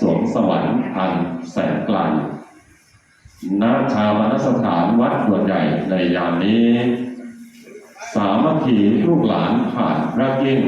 สวงสวรรค์อันแสนไกลณชาวมนสถานวัดด่วนใหญ่ในยามนี้ สามัคคีลูกหลานผ่านรักยิ่ง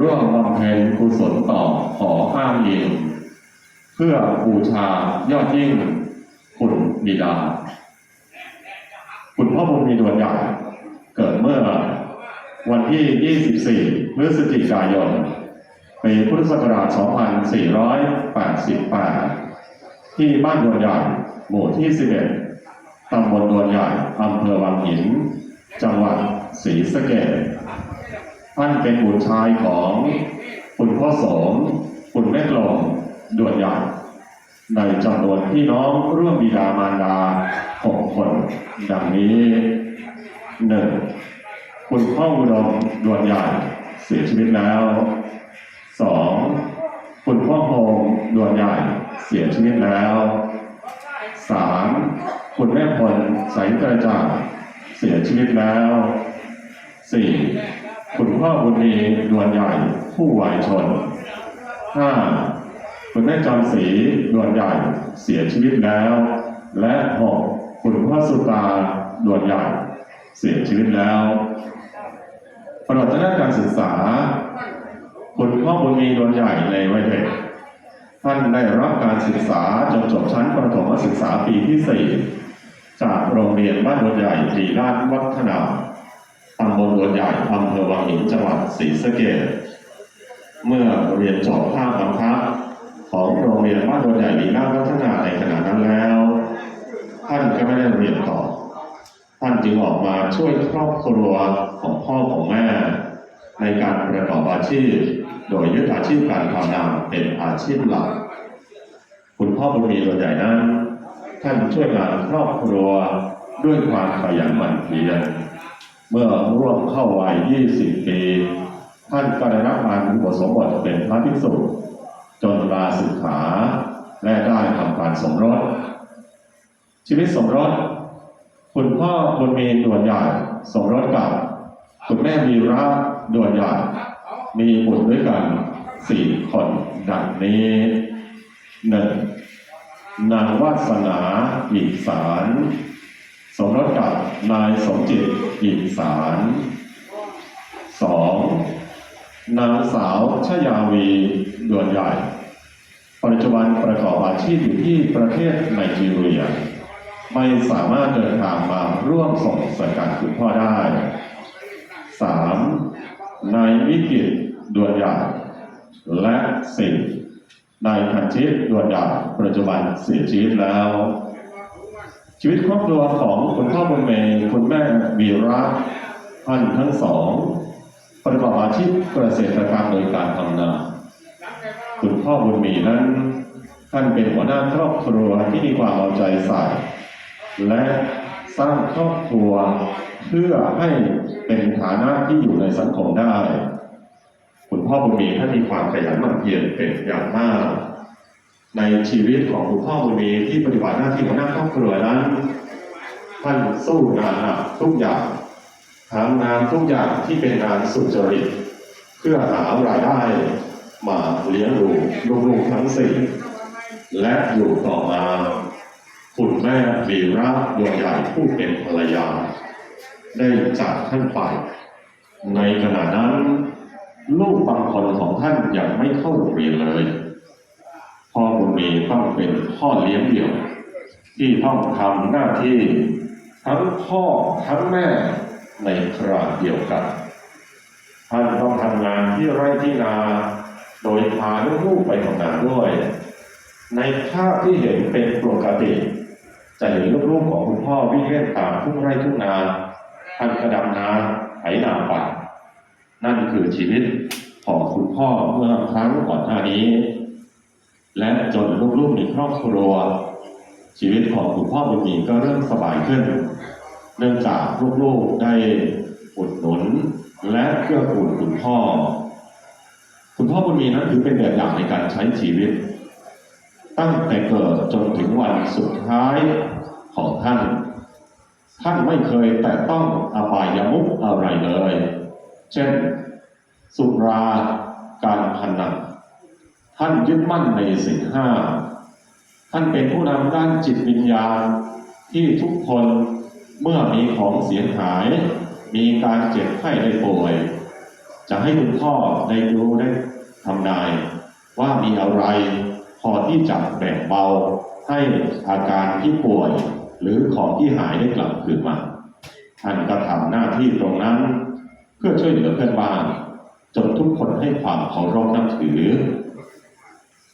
ร่วมบำเพ็ญกุศลต่อขอห้ามยิงเพื่อบูชายอดยิ่งคุณบิดา คุณพ่อบุญมีดวงใหญ่เกิดเมื่อวันที่ 24พฤศจิกายน ปีพุทธศักราช 2488 ที่บ้านดวนใหญ่หมู่ที่ 11 ตำบลดวนใหญ่อำเภอวังหิน จังหวัดศรีสะเกษท่านเป็นบุตรชายของคุณพ่อสมคุณแม่กลงดวนใหญ่ในจำนวนพี่น้องร่วมบิดามารดาหกคน ดังนี้หนึ่งคุณพ่ออุดมดวนใหญ่เสียชีวิตแล้ว สองคุณพ่อโฮมดวนใหญ่เสียชีวิตแล้วสามคุณแม่พลใสกระจ่างเสียชีวิตแล้วสี่คุณพ่อบุญมีดวนใหญ่ผู้วายชนห้าคุณแม่จอมศรีดวนใหญ่เสียชีวิตแล้ว และหกคุณพ่อสุตาดวนใหญ่เสียชีวิตแล้วประวัติด้าการศึกษา คุณพ่อบุญมีดวนใหญ่ในวัยเด็กท่านได้รับการศึกษาจนจบชั้นประถมศึกษาปีที่4จากโรงเรียนบ้านดวนใหญ่ตรีราชวัฒนาตำบลดวนใหญ่อำเภอวังหินจังหวัดศรีสะเกษเมื่อเรียนจบภาคบังคับของโรงเรียนบ้านโดนใหญ่ลีนาพัฒนาในขณะนั้นแล้ว ท่านก็ไม่ได้เรียนต่อ ท่านจึงออกมาช่วยครอบครัวของพ่อของแม่ ในการประกอบอาชีพ โดยยึดอาชีพการทำนาเป็นอาชีพหลัก คุณพ่อบุญมีโดนใหญ่นั้น ท่านช่วยงานครอบครัวด้วยความขยันหมั่นเพียร เมื่อร่วมเข้าวัย 20 ปี ท่านก็ได้รับการอุปสมบทเป็นพระภิกษุ จนลาศึกขาและได้ทำการสมรส ชีวิตสมรส คุณพ่อบุญมีดวใหญ่สมรสกับ คุณแม่มีระดวนใหญ่ มีบุตรด้วยกันสี่คนดังนี้หนึ่งนางวาสนาอีสารสมรสกับนายสมจิตอีสารสองนางสาวชยาวีดวนใหญ่ปัจจุบันประกอบอาชีพอยู่ที่ประเทศไนจีเรีย ไม่สามารถเดินทางมาร่วมส่งสังกัดคุณพ่อได้สามนายวิกิต ดวนใหญ่และสี่นายพันชิตดวนใหญ่ปัจจุบันเสียชีวิตแล้ว ชีวิตครอบครัวของคุณพ่อบุญเมย์คุณแม่วีระท่านทั้งสองประกอบอาชีพเกษตรกรรมโดยการทำนาคุณพ่อบุญมีนั้น ท่านเป็นหัวหน้าครอบครัวที่มีความเอาใจใส่ และสร้างครอบครัวเพื่อให้เป็นฐานะที่อยู่ในสังคมได้ คุณพ่อบุญมีท่านมีความขยันหมั่นเพียรเป็นอย่างมาก ในชีวิตของคุณพ่อบุญมีที่ปฏิบัติหน้าที่หัวหน้าครอบครัวนั้น ท่านสู้งานหนักทุกอย่างทำงานทุกอย่างที่เป็นงานสุจริต เพื่อหารายได้มาเลี้ยงดูลูกๆทั้งสี่และอยู่ต่อมาคุณแม่วีระดวงใหญ่ผู้เป็นภรรยา ได้จากท่านไป ในขณะนั้น ลูกบางคนของท่านยังไม่เข้าโรงเรียนเลย พ่อบุญมีต้องเป็นพ่อเลี้ยงเดี่ยว ที่ต้องทำหน้าที่ ทั้งพ่อทั้งแม่ในคราเดียวกัน ท่านต้องทำงานที่ไร่ที่นา โดยพาลูกๆไปทำงานด้วย ในภาพที่เห็นเป็นปกติ จะเห็นลูกๆของคุณพ่อวิ่งเล่นตามทุ่งไร่ทุ่งนาท่านกระดำนาไถนาไป นั่นคือชีวิตของคุณพ่อเมื่อครั้งก่อนหน้านี้ และจนลูกๆในครอบครัว ชีวิตของคุณพ่อบุญมีก็เริ่มสบายขึ้น เนื่องจากลูกๆได้อุดหนุนและเกื้อกูลคุณพ่อ คุณพ่อบุญมีนั้นถือเป็นแบบอย่างในการใช้ชีวิต ตั้งแต่เกิดจนถึงวันสุดท้ายของท่าน ท่านไม่เคยแตะต้องอบายามุขอะไรเลย เช่น สุราการพนันท่านท่านยึดมั่นในสิ่งห้า ท่านเป็นผู้นำด้านจิตวิญญาณที่ทุกคนเมื่อมีของเสียหาย มีการเจ็บไข้ได้ป่วย จะให้คุณพ่อได้รู้ได้ทำนาย ว่ามีอะไรพอที่จะแบ่งเบาให้อาการที่ป่วย หรือของที่หายได้กลับคืนมา ท่านก็ทำหน้าที่ตรงนั้น พื่อช่วยเหลือเพื่อนบ้านจนทุกคนให้ความเคารพนับถือ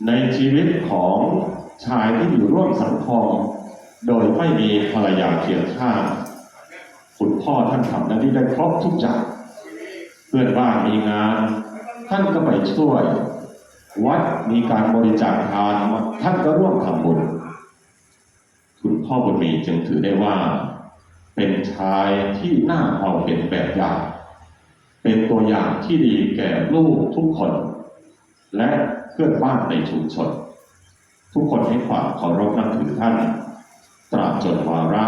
ในชีวิตของชายที่อยู่ร่วมสังคม โดยไม่มีภรรยาเคียงข้างคุณพ่อท่านทำหน้าที่ได้ครบทุกอย่างเพื่อนบ้านมีงาน ท่านก็ไปช่วย วัดมีการบริจาคทานท่านก็ร่วมทำบุญคุณพ่อบุญมีจึงถือได้ว่า เป็นชายที่น่าเอาเป็นแบบอย่าง เป็นตัวอย่างที่ดีแก่ลูกทุกคน และเพื่อนบ้านในชุมชน ทุกคนให้ความเคารพนับถือท่าน ตราบจนวาระ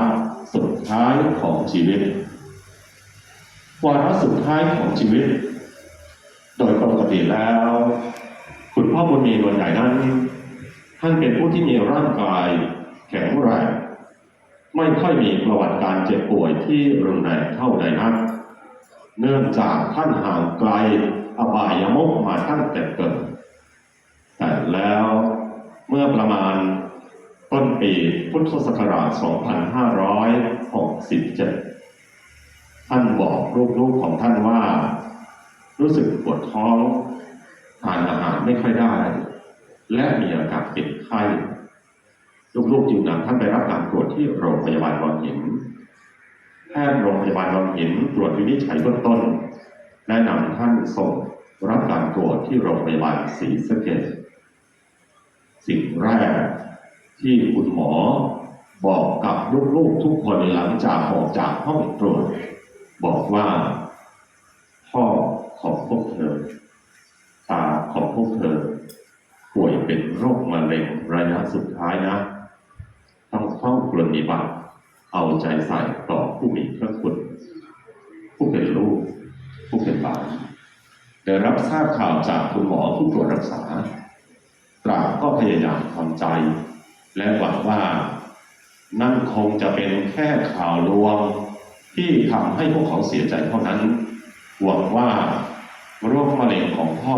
สุดท้ายของชีวิต วาระสุดท้ายของชีวิต โดยปกติแล้ว คุณพ่อบุญมีนวลใหญ่นั้น ท่านเป็นผู้ที่มีร่างกายแข็งแรงไม่ค่อยมีประวัติการเจ็บป่วยที่รุนแรงเท่าใดนัก เนื่องจากท่านห่างไกลอบายมุกมาตั้งแต่เกิด แต่แล้วเมื่อประมาณต้นปีพุทธศักราช 2567 ท่านบอกลูกๆของท่านว่า รู้สึกปวดท้องทานอาหารไม่ค่อยได้ และมีอาการเป็นไข้ ลูกๆจึงนำท่านไปรับการตรวจที่โรงพยาบาลวังหิน แพทย์โรงพยาบาลวังหินตรวจวินิจฉัยเบื้องต้น แนะนำท่านส่งรับการตรวจที่โรงพยาบาลศรีสะเกษสิ่งแรกที่คุณหมอบอกกับลูกๆทุกคนหลังจากออกจากห้องตรวจ บอกว่า พ่อของพวกเธอ ตาของพวกเธอ ป่วยเป็นโรคมะเร็งระยะสุดท้ายนะ ต้องเฝ้าปรนนิบัติ เอาใจใส่ต่อผู้มีพระคุณผู้เป็นลูก ผู้เป็นหลานได้รับทราบข่าวจากคุณหมอผู้ตรวจรักษาตราก็พยายามทำใจ และหวังว่า นั่นคงจะเป็นแค่ข่าวลวง ที่ทำให้พวกเขาเสียใจเท่านั้น หวังว่าโรคมะเร็งของพ่อ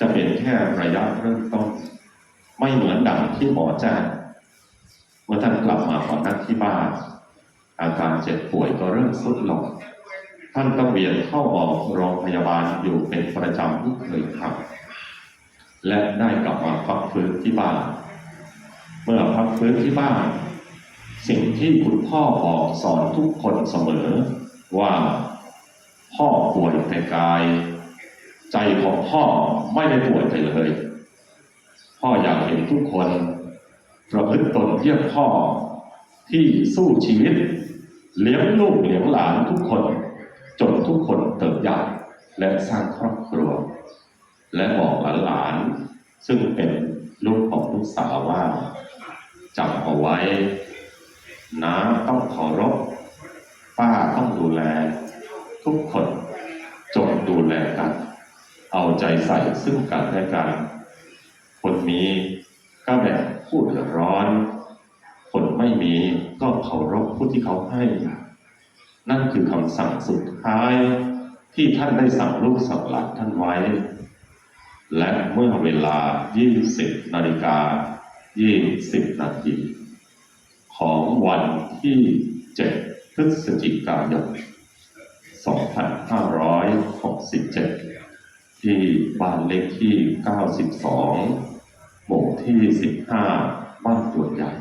จะเป็นแค่ระยะเริ่มต้น ไม่เหมือนดังที่หมอแจ้ง เมื่อท่านกลับมาขอนักที่บ้าน อาการเจ็บป่วยก็เริ่มทรุดลง ท่านต้องเวียนเข้าออกโรงพยาบาลอยู่เป็นประจำที่เคยทำและได้กลับมาพักฟื้นที่บ้าน เมื่อพักฟื้นที่บ้าน สิ่งที่คุณพ่อบอกสอนทุกคนเสมอ ว่าพ่อป่วยแต่กาย ใจของพ่อไม่ได้ป่วยไปเลย พ่ออยากเห็นทุกคน ประพฤติตนเยี่ยมพ่อที่สู้ชีวิต เลี้ยงลูกเลี้ยงหลานทุกคนจนทุกคนเติบใหญ่และสร้างครอบครัว และบอกหลานๆซึ่งเป็นลูกของลูกสาวว่าจำเอาไว้น้าต้องเคารพป้าต้องดูแล ทุกคนจงดูแลกัน เอาใจใส่ซึ่งกันและกัน คนมีก็แบ่ง ผู้เดือดร้อน คนไม่มีก็เคารพผู้ที่เขาให้ นั่นคือคำสั่งสุดท้ายที่ท่านได้สั่งลูกสั่งหลานท่านไว้ และเมื่อเวลา 20 นาฬิกา 20 นาที ของวันที่ 7 พฤศจิกายน 2567 ที่บ้านเลขที่ 92 หมู่ที่15บ้านตวนใหญ่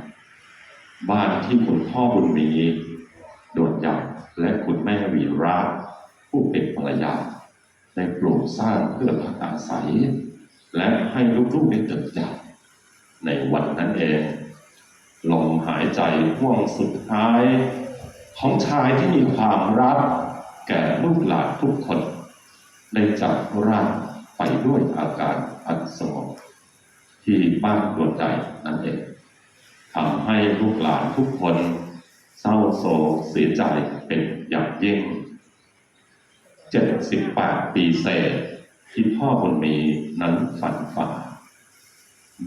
บ้านที่คุณพ่อบุญมีดนใหญ่และคุณแม่วีระผู้เป็นภรรยาได้ปลูกสร้างเพื่อพักอาศัย และให้ลูกๆได้เติบใหญ่ในวันนั้นเองลมหายใจห่วงสุดท้าย ของชายที่มีความรัก แก่ลูกหลานทุกคน ได้จากร่างไปด้วยอาการอันสงบ ที่บ้านดวงใจนั่นเองทำให้ลูกหลานทุกคนเศร้าโศกเสียใจเป็นอย่างยิ่ง 78 ปีเศษที่พ่อบุญมีนั้นฝันฝ่า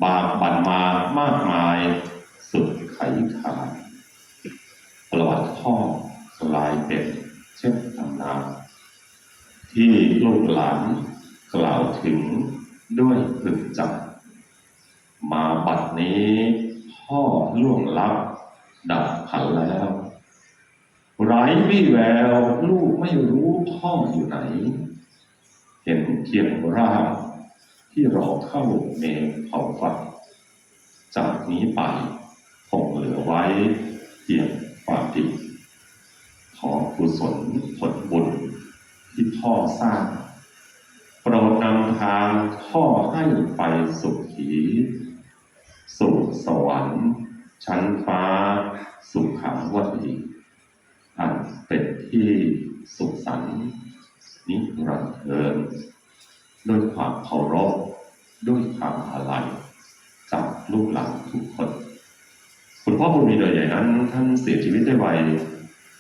บากบั่นมามากมายสุดไขขาดประวัติพ่อกลายเป็นเช่นตำนานที่ลูกหลานกล่าวถึงด้วยพึงจำ มาบัดนี้พ่อล่วงลับ ดับขันแล้วไร้วี่แววลูกไม่รู้พ่ออยู่ไหน เห็นเพียงร่างที่รอเข้าเมนเผาฝันจากนี้ไปคงเหลือไว้เพียงความดีขอกุศลผลบุญที่พ่อสร้างโปรดนำทางพ่อให้ไปสุขี สู่สวรรค์ ชั้นฟ้า สุขังวัตีอันเป็นที่สุขสันต์นิรันดร์เทินด้วยความเคารพด้วยความอาลัยจากลูกหลานทุกคน คุณพ่อบุญมีโดยใหญ่นั้น ท่านเสียชีวิตในวัย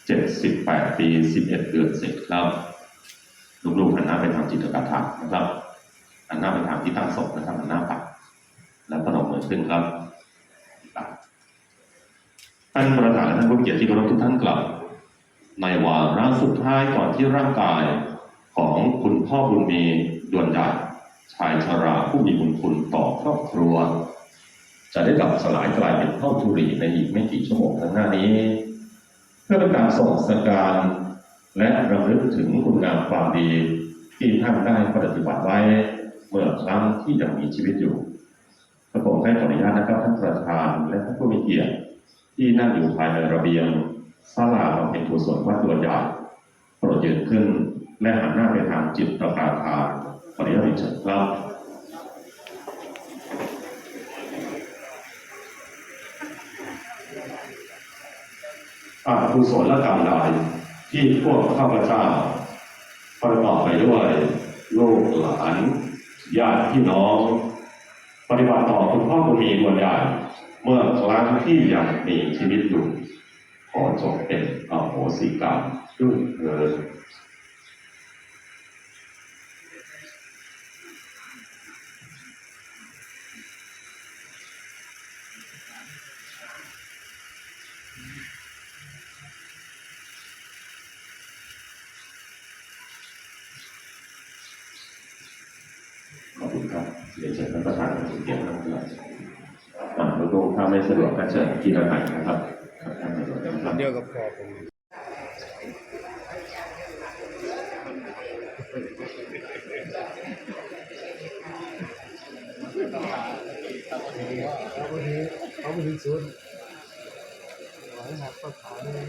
78 ปี 11 เดือนเสร็จครับลูกๆหันหน้าไปทางจิตรกถานะครับหันหน้าไปทางที่ตั้งศพนะครับหันหน้าปักแล้วประนม มือขึ้นครับปักท่านประธานและท่านผู้เกียรติที่เคารพทุกท่านกลับ ในวาระสุดท้ายก่อนที่ร่างกายของคุณพ่อบุญมีดวนใหญ่ชายชราผู้มีบุญคุณต่อครอบครัว จะได้ดับสลายกลายเป็นเท่าธุรีในอีกไม่กี่ชั่วโมงข้างหน้านี้ เพื่อเป็นการส่งสัญญาณและระลึกถึงคุณงามความดีที่ท่านได้ปฏิบัติไว้เมื่อครั้งที่ยังมีชีวิตอยู่ ผมให้ขออนุญาตนะครับท่านประธานและท่านผู้มีเกียรติที่นั่งอยู่ภายในระเบียงศาลาบำเพ็ญกุศลวัดตัวใหญ่โปรดยืนขึ้น และหันหน้าไปทางจิตประปาทานขออนุญาตเรียนเชิญครับอากุศลกรรมใดที่พวกข้าพเจ้าประกอบไปด้วยลูกหลานญาติพี่น้อง ปฏิบัติต่อคุณพ่อคุณมีบวญใหญ่เมื่อครั้งที่ยังมีชีวิตอยู่ขอจงเป็นอโหสิกรรมด้วยเถิด ขอบคุณครับเรียนเชิญท่านประธานผู้เกียรติท่านผู้ใหญ่อ่า ลูกๆถ้าไม่สะดวกก็เชิญที่ด้านในนะครับครับท่านประธานครับเดียวกับพ่อผมเอาไปถึงเอาไปถึงศูนย์ขอให้หักข้อขาเลย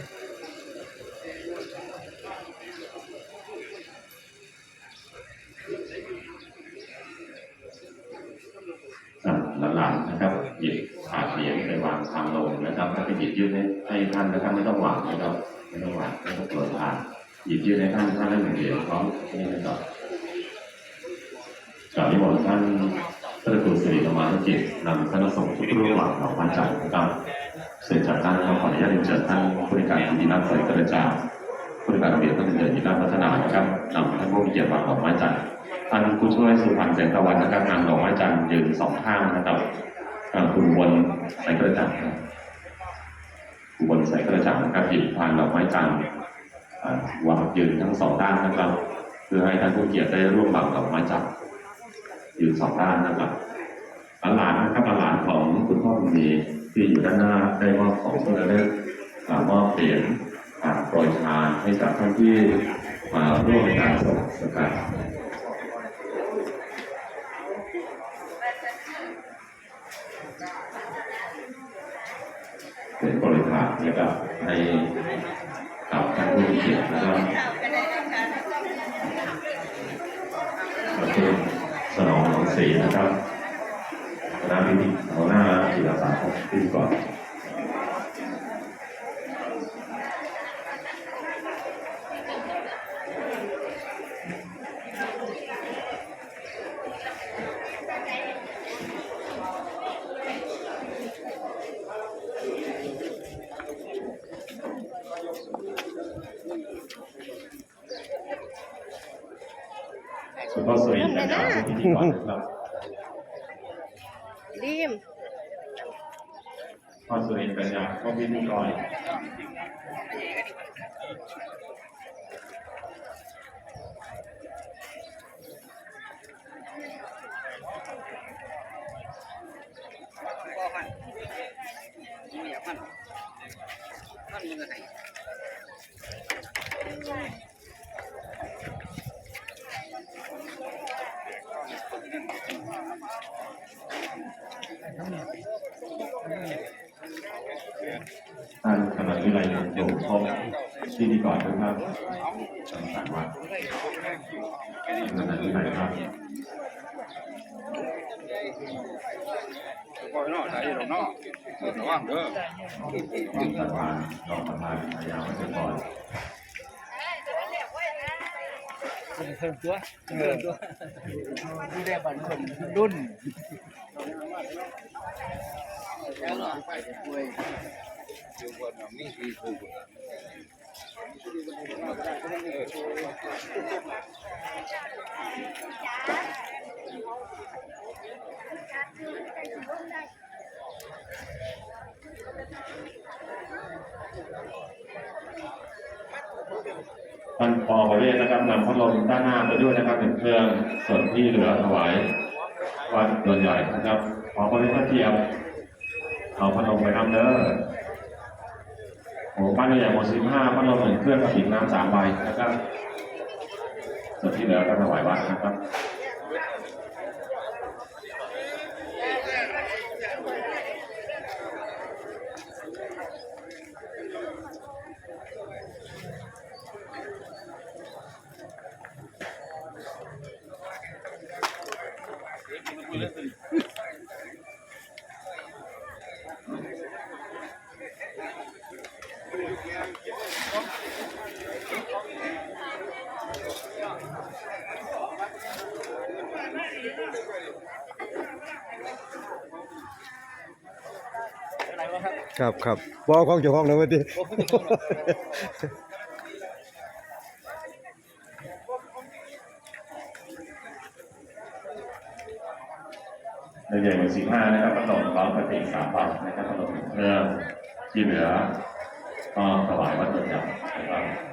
อ่าหลานๆนะครับหยิบถาดเหรียญไปวางทางลงนะครับแล้วก็ หยิบยื่นให้ให้ท่านนะครับไม่ต้องหวางนะครับไม่ต้องหวางไม่ต้องเปิดทานหยิบยื่นให้ท่านท่านละหนึ่งเหรียญพร้อมนี่นะครับกราบนิมนต์ท่านพระครูสิริธรรมานุจิตนำคณะสงฆ์ทุกรูปหลังดอกไม้จันทร์นะครับเสร็จจากท่านขออนุญาตเรียนเชิญท่านผู้ในการพิธีนัดใส่กระจาผู้ในการระเบียบท่านเดินที่ด้าพัฒนานะครับนำท่านผู้มีเกียรติวางดอกไม้จันทร์ท่านผู้ช่วยสุพรรณแสงตะวันนะครับนำดอกไม้จันทร์ยืนสองข้างนะครับคุณบนใส่กระจังครับ บนใส่กระจังนะครับหยิบพานดอกไม้จันทร์วางยืนทั้งสองด้านนะครับ เพื่อให้ท่านผู้เกียรติได้ร่วมวางดอกไม้จันทร์ยืนสองด้านนะครับหลานนะครับหลานของคุณพ่อคุณมีที่อยู่ด้านหน้าได้มอบของที่ระลึกอ่ามอบเหรียญอ่าโปรยทานให้กับท่านที่มาร่วมในการส่งสการบริ กับให้กับท่านผู้มีเกียรตินะครับประเทศสนองหนองศรีนะครับคณะพิธีหัวหน้าจิตอาสาของพิธีก่อน คุณพ่อสุริยะนะครับพิธีก่อนนะครับดีมพ่อสุรินทร์ปัญญาพ่อพิธีกรท่านคณะ วิไลอยู่พบพิธีกรทุกท่านต่างวัดคณะวิไลครับปล่อยนาะได้ดอกเนาะระวังเด้อท่านประธานรองประธานพยาวัจกรเพิ่มตัวเพิ่มตัวดูแลบันคนรุ่นอยู่บนมี ท่านปอประเวศนะครับนำพัดลมด้านหน้าไปด้วยนะครับหนึ่งเครื่องส่วนที่เหลือถวายวัดดวนใหญ่นะครับขอคนที่ท่านเทียมเอาพัดลมไปนำเด้อ โอ้บ้านใหญ่หมดสิบห้าบ้านเราหนึ่งเครื่องกระถิ่นน้ำสามใบนะครับส่วนที่เหลือก็ถวายวัดนะครับ ครับครับบเอาของเจ้าของเลยวันนี้ในใหญ่หมดสิบห้านะครับพัดลมพร้อมกระถิ่นสามใบนะครับพัดลมหนึ่งเครื่องที่เหลือก็ถวายวัดดวนใหญ่นะครับ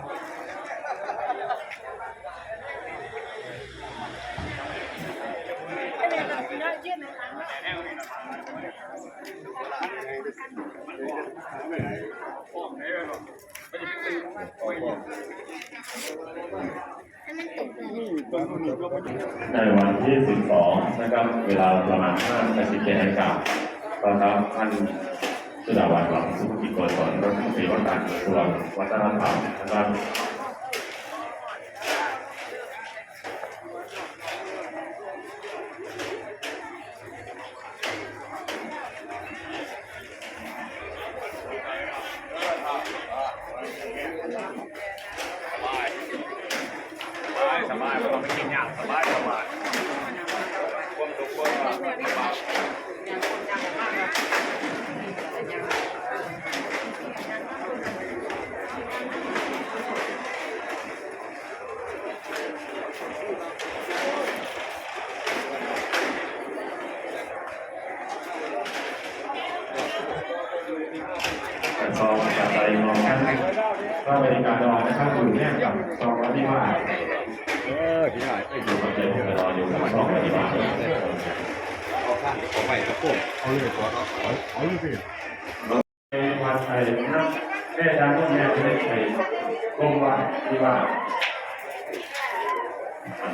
ในวันที่ 12 นะครับ เวลาประมาณ5นาฬิกานาฬิกานะครับท่านสุดาวันหวังสุขกิจโกศลรัฐมนตรีว่าการกระทรวงวัฒนธรรมนะครับ อยู่เนี่ยกับซองวัดที่ว่าเออพี่ชายอยู่กับเจ้าของรออยู่กับซองวัดที่ว่าเอาข้างเอาไปตะโกนเอาเลยตัวเอาเอาเอาเลยสิในวันไทยนะแม่อาจารย์ต้องแม่จะได้ใส่กรมวัดที่ว่า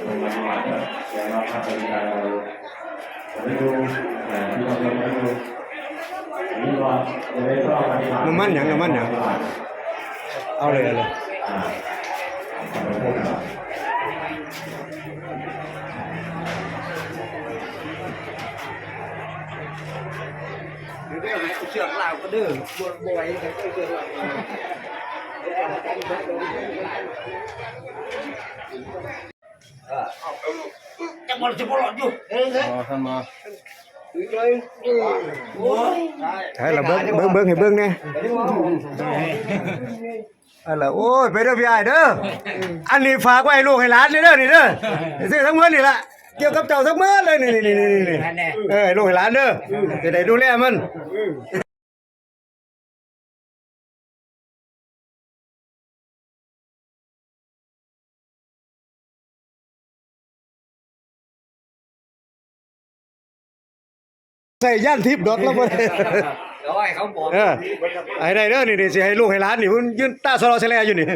กรมวัดที่ว่าเนี่ยแล้วเราทำบริการเราได้ดูแต่ที่เราจะได้ดูนี่ว่าจะได้ชอบปฏิบัน้ำมันหยังน้ำมันหยังเอาเลยเอาเลย อ่าขอบคุณครับหรือไม่เอาไหนเอาเชือกลาวก็เด้อบ่บ่ไหวใครก็เชือกลาวจะบ่จะบ่หลอดอยู่เอ้ยอ๋อท่านมาถือเลยโอ้ย อะไรโอ้ยไปเด้อพี่ไอ้ายเด้ออันนี้ฝากไว้ให้ลูกให้หลานนี่เด้อนี่เด้อซื้อทั้งหมดนี่ละเกี่ยวกับเจ้าสักมื้อเลยนี่นี่นี่นี่เออให้ลูกให้หลานเด้อจะได้ดูแลมันใส่ย่านทิพย์ดอกแล้วบ่ เดี๋ยเขาบอกไอ้ได้เด้อนี่นี่สิให้ลูกให้หลานนี่เพิ่นยืนตาสลอเสลอยู่นี่